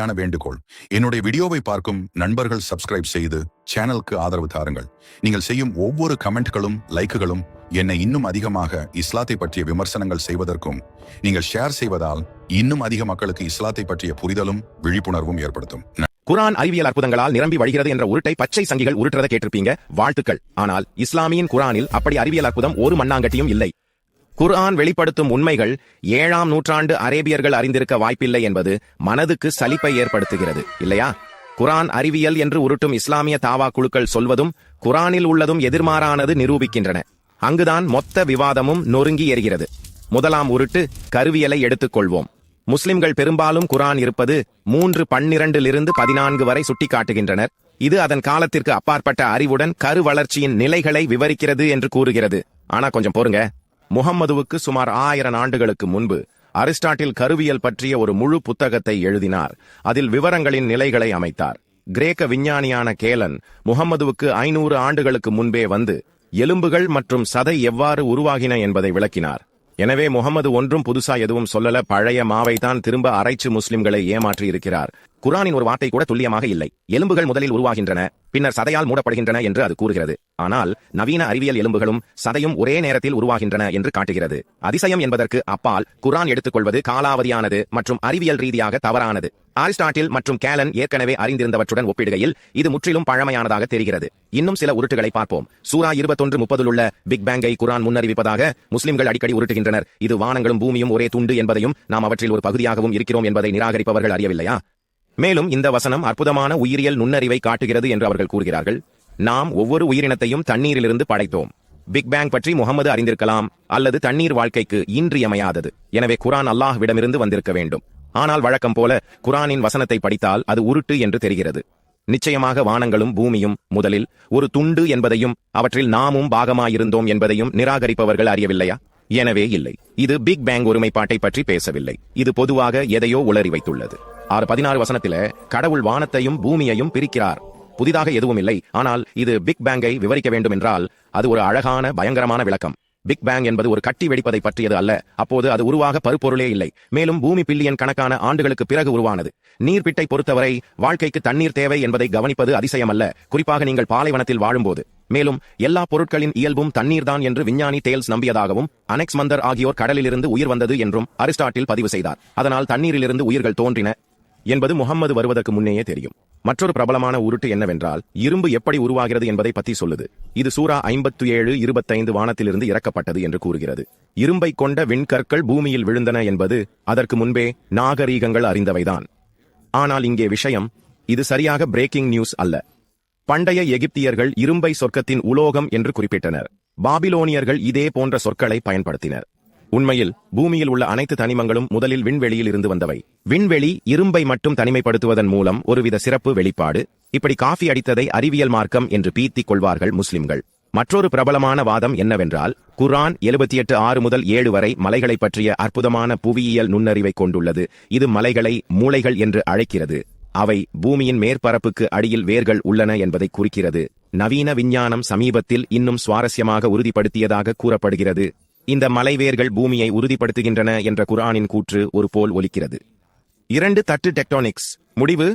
அன்பான வேண்டுகோள். என்னுடைய வீடியோவை பார்க்கும் நண்பர்கள் சப்ஸ்கிரைப் செய்து சேனலுக்கு ஆதரவு தாருங்கள். நீங்கள் செய்யும் ஒவ்வொரு கமெண்ட்களும் லைக்குகளும் என்னை இன்னும் அதிகமாக இஸ்லாத்தை பற்றிய விமர்சனங்கள் செய்வதற்கும் நீங்கள் ஷேர் செய்வதால் இன்னும் அதிக மக்களுக்கு இஸ்லாத்தை பற்றிய புரிதலும் விழிப்புணர்வும் ஏற்படுத்தும். குரான் அறிவியல் அற்புதங்களால் நிரம்பி வழிகிறது என்ற உருட்டை பச்சை சங்கிகள் உருட்டுறத கேட்டிருப்பீங்க வாழ்த்துக்கள். ஆனால் இஸ்லாமியின் குரானில் அப்படி அறிவியல் அற்புதம் ஒரு மண்ணாங்கட்டியும் இல்லை. குர்ஆன் வெளிப்படுத்தும் உண்மைகள் ஏழாம் நூற்றாண்டு அரேபியர்கள் அறிந்திருக்க வாய்ப்பில்லை என்பது மனதுக்கு சலிப்பை ஏற்படுத்துகிறது இல்லையா? குரான் அறிவியல் என்று உருட்டும் இஸ்லாமிய தாவா குழுக்கள் சொல்வதும் குரானில் உள்ளதும் எதிர்மாறானது நிரூபிக்கின்றன. அங்குதான் மொத்த விவாதமும் நொறுங்கி எறிகிறது முதலாம் உருட்டு கருவியலை எடுத்துக்கொள்வோம். முஸ்லிம்கள் பெரும்பாலும் குரான் இருப்பது மூன்று பன்னிரண்டிலிருந்து பதினான்கு வரை சுட்டிக்காட்டுகின்றனர். இது அதன் காலத்திற்கு அப்பாற்பட்ட அறிவுடன் கரு வளர்ச்சியின் நிலைகளை விவரிக்கிறது என்று கூறுகிறது. ஆனா கொஞ்சம் பொறுங்க முகம்மதுவுக்கு சுமார் ஆயிரம் ஆண்டுகளுக்கு முன்பு அரிஸ்டாட்டில் கருவியல் பற்றிய ஒரு முழு புத்தகத்தை எழுதினார். அதில் விவரங்களின் நிலைகளை அமைத்தார். கிரேக்க விஞ்ஞானியான கேலன் முகம்மதுவுக்கு ஐநூறு ஆண்டுகளுக்கு முன்பே வந்து எலும்புகள் மற்றும் சதை எவ்வாறு உருவாகின என்பதை விளக்கினார். எனவே முகமது ஒன்றும் புதுசா எதுவும் சொல்லல. பழைய மாவை தான் திரும்ப அரைச்சு முஸ்லிம்களை ஏமாற்றி இருக்கிறார் குரானின் ஒரு வார்த்தை கூட துல்லியமாக இல்லை. எலும்புகள் முதலில் உருவாகின்றன பின்னர் சதையால் மூடப்படுகின்றன என்று அது கூறுகிறது. ஆனால் நவீன அறிவியல் எலும்புகளும் சதையும் ஒரே நேரத்தில் உருவாகின்றன என்று காட்டுகிறது. அதிசயம் என்பதற்கு அப்பால் குரான் எடுத்துக்கொள்வது காலாவதியானது மற்றும் அறிவியல் ரீதியாக தவறானது. அரிஸ்டாட்டில் மற்றும் கேலன் ஏற்கனவே அறிந்திருந்தவற்றுடன் ஒப்பிடுகையில் இது முற்றிலும் பழமையானதாக தெரிகிறது. இன்னும் சில உருட்டுகளை பார்ப்போம். சூரா இருபத்தொன்று முப்பதில் உள்ள பிக் பேங்கை குரான் முன்னறிவிப்பதாக முஸ்லிம்கள் அடிக்கடி உருட்டுகின்றனர். இது வானங்களும் பூமியும் ஒரே துண்டு என்பதையும் நாம் அவற்றில் ஒரு பகுதியாகவும் இருக்கிறோம் என்பதை நிராகரிப்பவர்கள் அறியவில்லையா? மேலும் இந்த வசனம் அற்புதமான உயிரியல் நுண்ணறிவை காட்டுகிறது என்று அவர்கள் கூறுகிறார்கள். நாம் ஒவ்வொரு உயிரினத்தையும் தண்ணீரிலிருந்து படைத்தோம். பிக் பேங் பற்றி முகமது அறிந்திருக்கலாம் அல்லது தண்ணீர் வாழ்க்கைக்கு இன்றியமையாதது. எனவே குரான் அல்லாஹ்விடமிருந்து வந்திருக்க வேண்டும். ஆனால் வழக்கம் போல குரானின் வசனத்தை படித்தால் அது உருட்டு என்று தெரிகிறது. நிச்சயமாக வானங்களும் பூமியும் முதலில் ஒரு துண்டு என்பதையும் அவற்றில் நாமும் பாகமாயிருந்தோம் என்பதையும் நிராகரிப்பவர்கள் அறியவில்லையா? எனவே இல்லை. இது பிக் பேங் ஒருமைப்பாட்டை பற்றி பேசவில்லை. இது பொதுவாக எதையோ உளறி வைத்துள்ளது. ஆறு பதினாறு வசனத்தில கடவுள் வானத்தையும் பூமியையும் பிரிக்கிறார். புதிதாக எதுவும் இல்லை. ஆனால் இது பிக் பேங்கை விவரிக்க வேண்டும் என்றால் அது ஒரு அழகான பயங்கரமான விளக்கம். பிக் பேங் என்பது ஒரு கட்டி வெடிப்பதை பற்றியது அல்ல. அப்போது அது உருவாக பருப்பொருளே இல்லை. மேலும் பூமி பில்லியன் கணக்கான ஆண்டுகளுக்கு பிறகு உருவானது. நீர்பிட்டை பொறுத்தவரை வாழ்க்கைக்கு தண்ணீர் தேவை என்பதை கவனிப்பது அதிசயமல்ல. குறிப்பாக நீங்கள் பாலைவனத்தில் வாழும்போது. மேலும் எல்லா பொருட்களின் இயல்பும் தண்ணீர்தான் என்று விஞ்ஞானி தேல்ஸ் நம்பியதாகவும் அனெக்ஸ் மந்தர் ஆகியோர் கடலிலிருந்து உயிர் வந்தது என்றும் அரிஸ்டாட்டில் பதிவு செய்தார். அதனால் தண்ணீரிலிருந்து உயிர்கள் தோன்றின. என்பது முகம்மது வருவதற்கு முன்னேயே தெரியும். மற்றொரு பிரபலமான உருட்டு என்னவென்றால் இரும்பு எப்படி உருவாகிறது என்பதை பத்தி சொல்லுது. இது சூரா ஐம்பத்து ஏழு இருபத்தைந்து வானத்திலிருந்து இறக்கப்பட்டது என்று கூறுகிறது. இரும்பை கொண்ட விண்கற்கள் பூமியில் விழுந்தன என்பது அதற்கு முன்பே நாகரீகங்கள் அறிந்தவைதான். ஆனால் இங்கே விஷயம் இது சரியாக பிரேக்கிங் நியூஸ் அல்ல. பண்டைய எகிப்தியர்கள் இரும்பை சொர்க்கத்தின் உலோகம் என்று குறிப்பிட்டனர். பாபிலோனியர்கள் இதே போன்ற சொற்களை பயன்படுத்தினர். உண்மையில் பூமியில் உள்ள அனைத்து தனிமங்களும் முதலில் விண்வெளியில் இருந்து வந்தவை. விண்வெளி இரும்பை மட்டும் தனிமைப்படுத்துவதன் மூலம் ஒருவித சிறப்பு வெளிப்பாடு. இப்படி காஃபி அடித்ததை அறிவியல் மார்க்கம் என்று பீத்திக் கொள்வார்கள் முஸ்லிம்கள். மற்றொரு பிரபலமான வாதம் என்னவென்றால் குரான் எழுபத்தி எட்டு ஆறு முதல் ஏழு வரை மலைகளை பற்றிய அற்புதமான புவியியல் நுண்ணறிவை கொண்டுள்ளது. இது மலைகளை மூளைகள் என்று அழைக்கிறது. அவை பூமியின் மேற்பரப்புக்கு அடியில் வேர்கள் உள்ளன என்பதை குறிக்கிறது. நவீன விஞ்ஞானம் சமீபத்தில் இன்னும் சுவாரஸ்யமாக உறுதிப்படுத்தியதாக கூறப்படுகிறது. இந்த மலைவேர்கள் பூமியை உறுதிப்படுத்துகின்றன என்ற குரானின் கூற்று ஒரு போல் ஒலிக்கிறது. இரண்டு தட்டு டெக்டானிக்ஸ். முடிவு?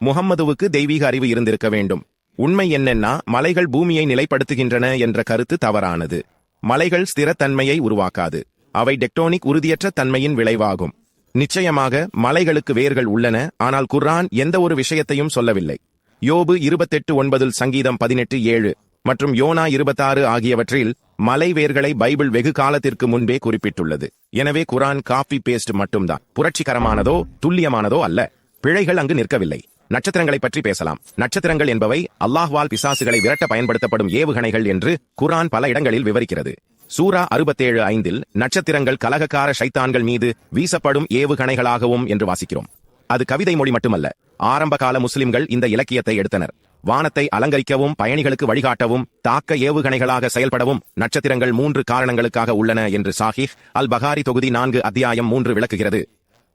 முகம்மதுவுக்கு தெய்வீக அறிவு இருந்திருக்க வேண்டும். உண்மை என்னென்னா மலைகள் பூமியை நிலைப்படுத்துகின்றன என்ற கருத்து தவறானது. மலைகள் ஸ்திரத்தன்மையை உருவாக்காது. அவை டெக்டோனிக் உறுதியற்ற தன்மையின் விளைவாகும். நிச்சயமாக மலைகளுக்கு வேர்கள் உள்ளன ஆனால் குர்ஆன் எந்த ஒரு விஷயத்தையும் சொல்லவில்லை. யோபு இருபத்தெட்டு ஒன்பதில் சங்கீதம் பதினெட்டு ஏழு. மற்றும் யோனா இருபத்தாறு ஆகியவற்றில் மலை வேர்களை பைபிள் வெகு காலத்திற்கு முன்பே குறிப்பிட்டுள்ளது. எனவே குரான் காப்பி பேஸ்ட் மட்டும்தான். புரட்சிகரமானதோ துல்லியமானதோ அல்ல. பிழைகள் அங்கு நிற்கவில்லை. நட்சத்திரங்களை பற்றி பேசலாம். நட்சத்திரங்கள் என்பவை அல்லாஹ்வால் பிசாசுகளை விரட்ட பயன்படுத்தப்படும் ஏவுகணைகள் என்று குரான் பல இடங்களில் விவரிக்கிறது. சூரா அறுபத்தேழு ஐந்தில் நட்சத்திரங்கள் கலகக்கார சைத்தான்கள் மீது வீசப்படும் ஏவுகணைகளாகவும் என்று வாசிக்கிறோம். அது கவிதை மொழி மட்டுமல்ல. ஆரம்பகால முஸ்லிம்கள் இந்த இலக்கியத்தை எடுத்தனர். வானத்தை அலங்கரிக்கவும் பயணிகளுக்கு வழிகாட்டவும் தாக்க ஏவுகணைகளாக செயல்படவும் நட்சத்திரங்கள் மூன்று காரணங்களுக்காக உள்ளன என்று சாஹிஹ் அல் பகாரி தொகுதி நான்கு அத்தியாயம் மூன்று விளக்குகிறது.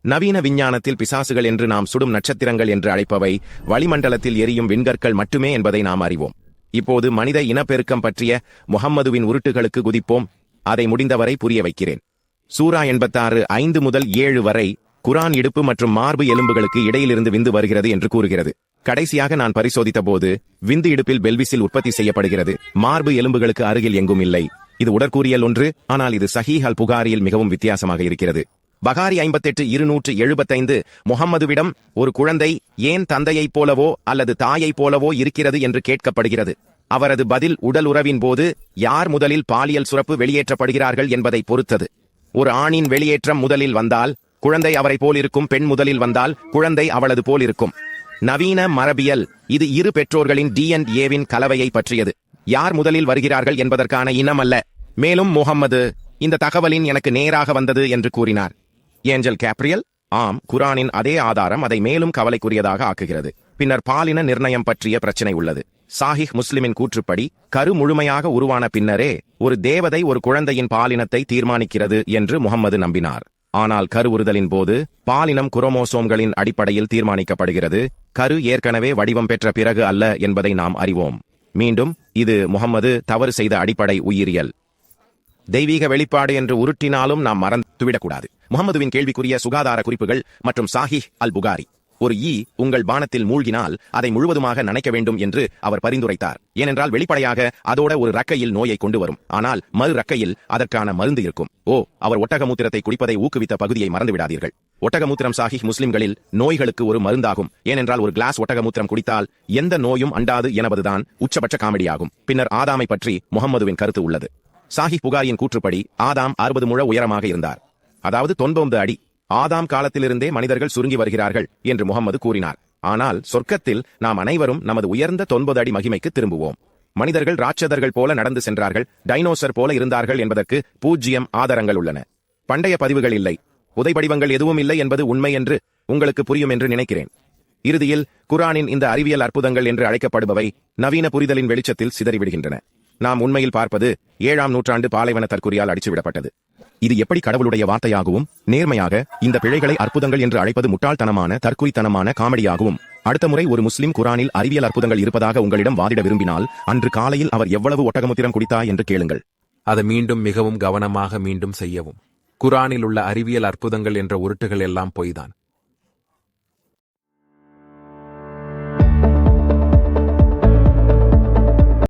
நவீன விஞ்ஞானத்தில் பிசாசுகள் என்று நாம் சுடும் நட்சத்திரங்கள் என்று அழைப்பவை வளிமண்டலத்தில் எரியும் விண்கற்கள் மட்டுமே என்பதை நாம் அறிவோம். இப்போது மனித இனப்பெருக்கம் பற்றிய முகம்மதுவின் உருட்டுகளுக்கு குதிப்போம். அதை முடிந்தவரை புரிய வைக்கிறேன். சூரா எண்பத்தாறு ஐந்து முதல் ஏழு வரை குரான் இடுப்பு மற்றும் மார்பு எலும்புகளுக்கு இடையிலிருந்து விந்து வருகிறது என்று கூறுகிறது. கடைசியாக நான் பரிசோதித்த போது விந்து இடுப்பில் பெல்விஸில் உற்பத்தி செய்யப்படுகிறது. மார்பு எலும்புகளுக்கு அருகில் எங்கும் இல்லை. இது உடற்கூறியல் ஒன்று ஆனால் இது சஹீஹல் புகாரியில் மிகவும் வித்தியாசமாக இருக்கிறது. பகாரி ஐம்பத்தெட்டு இருநூற்று எழுபத்தைந்து முகம்மதுவிடம் ஒரு குழந்தை ஏன் தந்தையைப் போலவோ அல்லது தாயைப் போலவோ இருக்கிறது என்று கேட்கப்படுகிறது. அவரது பதில் உடல் உறவின் போது யார் முதலில் பாலியல் சுரப்பு வெளியேற்றப்படுகிறார்கள் என்பதை பொறுத்தது. ஒரு ஆணின் வெளியேற்றம் முதலில் வந்தால் குழந்தை அவரை போலிருக்கும் பெண் முதலில் வந்தால் குழந்தை அவளது போலிருக்கும். நவீன மரபியல். இது இரு பெற்றோர்களின் டிஎன்ஏவின் கலவையை பற்றியது. யார் முதலில் வருகிறார்கள் என்பதற்கான இனம் அல்ல. மேலும் முகம்மது இந்த தகவலின் எனக்கு நேராக வந்தது என்று கூறினார். ஏஞ்சல் கேப்ரியல் ஆம் குரானின் அதே ஆதாரம் அதை மேலும் கவலைக்குரியதாக ஆக்குகிறது. பின்னர் பாலின நிர்ணயம் பற்றிய பிரச்சனை உள்ளது. சாஹிஹ் முஸ்லிமின் கூற்றுப்படி கரு முழுமையாக உருவான பின்னரே ஒரு தேவதை ஒரு குழந்தையின் பாலினத்தை தீர்மானிக்கிறது என்று முகம்மது நம்பினார். ஆனால் கருவுறுதலின் போது பாலினம் குரோமோசோம்களின் அடிப்படையில் தீர்மானிக்கப்படுகிறது. கரு ஏற்கனவே வடிவம் பெற்ற பிறகு அல்ல என்பதை நாம் அறிவோம். மீண்டும் இது முகம்மது தவறு செய்த அடிப்படை உயிரியல். தெய்வீக வெளிப்பாடு என்று உருட்டினாலும் நாம் மறந்துவிடக்கூடாது. முகமதுவின் கேள்விக்குரிய சுகாதார குறிப்புகள் மற்றும் சாஹிஹ் அல் புகாரி ஒரு ஈ உங்கள் பானத்தில் மூழ்கினால் அதை முழுவதுமாக நனைக்க வேண்டும் என்று அவர் பரிந்துரைத்தார். ஏனென்றால் வெளிப்படையாக அதோட ஒரு ரக்கையில் நோயை கொண்டு வரும். ஆனால் மறு ரக்கையில் அதற்கான மருந்து இருக்கும். ஓ அவர் ஒட்டகமூத்திரத்தை குடிப்பதை ஊக்குவித்த பகுதியை மறந்துவிடாதீர்கள். ஒட்டகமூத்திரம் சாஹிஹ் முஸ்லிம்களில் நோய்களுக்கு ஒரு மருந்தாகும். ஏனென்றால் ஒரு கிளாஸ் ஒட்டகமூத்திரம் குடித்தால் எந்த நோயும் அண்டாது எனபதுதான் உச்சபட்ச காமெடியாகும். பின்னர் ஆதாமை பற்றி முகம்மதுவின் கருத்து உள்ளது. சாஹிப் புகாரியின் கூற்றுப்படி ஆதாம் அறுபது முழ உயரமாக இருந்தார். அதாவது தொன்பது அடி. ஆதாம் காலத்திலிருந்தே மனிதர்கள் சுருங்கி வருகிறார்கள் என்று முகம்மது கூறினார். ஆனால் சொர்க்கத்தில் நாம் அனைவரும் நமது உயர்ந்த தொன்பது அடி மகிமைக்கு திரும்புவோம். மனிதர்கள் ராட்சதர்கள் போல நடந்து சென்றார்கள் டைனோசர் போல இருந்தார்கள் என்பதற்கு பூஜ்ஜியம் ஆதாரங்கள் உள்ளன. பண்டைய பதிவுகள் இல்லை. உதைபடிவங்கள் எதுவும் இல்லை என்பது உண்மை என்று உங்களுக்கு புரியும் என்று நினைக்கிறேன். இறுதியில் குரானின் இந்த அறிவியல் அற்புதங்கள் என்று அழைக்கப்படுபவை நவீன புரிதலின் வெளிச்சத்தில் சிதறிவிடுகின்றன. நாம் உண்மையில் பார்ப்பது ஏழாம் நூற்றாண்டு பாலைவன தற்குறியால் அடிச்சுவிடப்பட்டது. இது எப்படி கடவுளுடைய வார்த்தையாகவும் நேர்மையாக இந்த பிழைகளை அற்புதங்கள் என்று அழைப்பது முட்டாள்தனமான தற்குறித்தனமான காமெடியாகவும். அடுத்த முறை ஒரு முஸ்லிம் குரானில் அறிவியல் அற்புதங்கள் இருப்பதாக உங்களிடம் வாதிட விரும்பினால் அன்று காலையில் அவர் எவ்வளவு ஒட்டகமுத்திரம் குடித்தா என்று கேளுங்கள். அதை மீண்டும் மிகவும் கவனமாக மீண்டும் செய்யவும். குரானில் உள்ள அறிவியல் அற்புதங்கள் என்ற உருட்டுகள் எல்லாம் பொய்தான்.